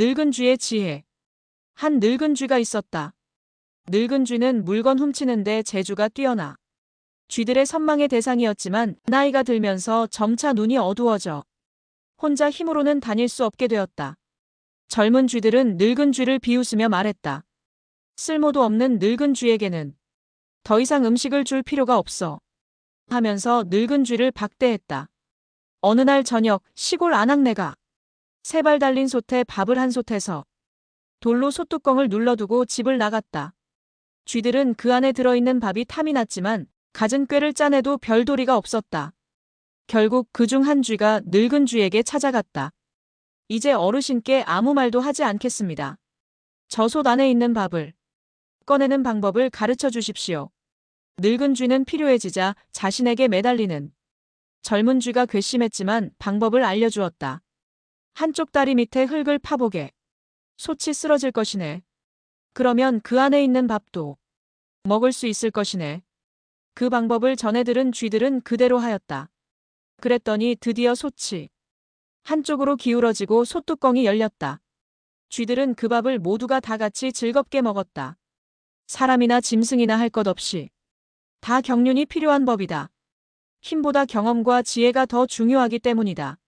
늙은 쥐의 지혜. 한 늙은 쥐가 있었다. 늙은 쥐는 물건 훔치는데 재주가 뛰어나. 쥐들의 선망의 대상이었지만 나이가 들면서 점차 눈이 어두워져 혼자 힘으로는 다닐 수 없게 되었다. 젊은 쥐들은 늙은 쥐를 비웃으며 말했다. 쓸모도 없는 늙은 쥐에게는 더 이상 음식을 줄 필요가 없어. 하면서 늙은 쥐를 박대했다. 어느 날 저녁 시골 안악내가 세 발 달린 솥에 밥을 한 솥에서 돌로 솥뚜껑을 눌러두고 집을 나갔다. 쥐들은 그 안에 들어있는 밥이 탐이 났지만 갖은 꾀를 짜내도 별도리가 없었다. 결국 그 중 한 쥐가 늙은 쥐에게 찾아갔다. 이제 어르신께 아무 말도 하지 않겠습니다. 저솥 안에 있는 밥을 꺼내는 방법을 가르쳐 주십시오. 늙은 쥐는 필요해지자 자신에게 매달리는 젊은 쥐가 괘씸했지만 방법을 알려주었다. 한쪽 다리 밑에 흙을 파보게. 솥이 쓰러질 것이네. 그러면 그 안에 있는 밥도 먹을 수 있을 것이네. 그 방법을 전해 들은 쥐들은 그대로 하였다. 그랬더니 드디어 솥이 한쪽으로 기울어지고 솥뚜껑이 열렸다. 쥐들은 그 밥을 모두가 다 같이 즐겁게 먹었다. 사람이나 짐승이나 할 것 없이 다 경륜이 필요한 법이다. 힘보다 경험과 지혜가 더 중요하기 때문이다.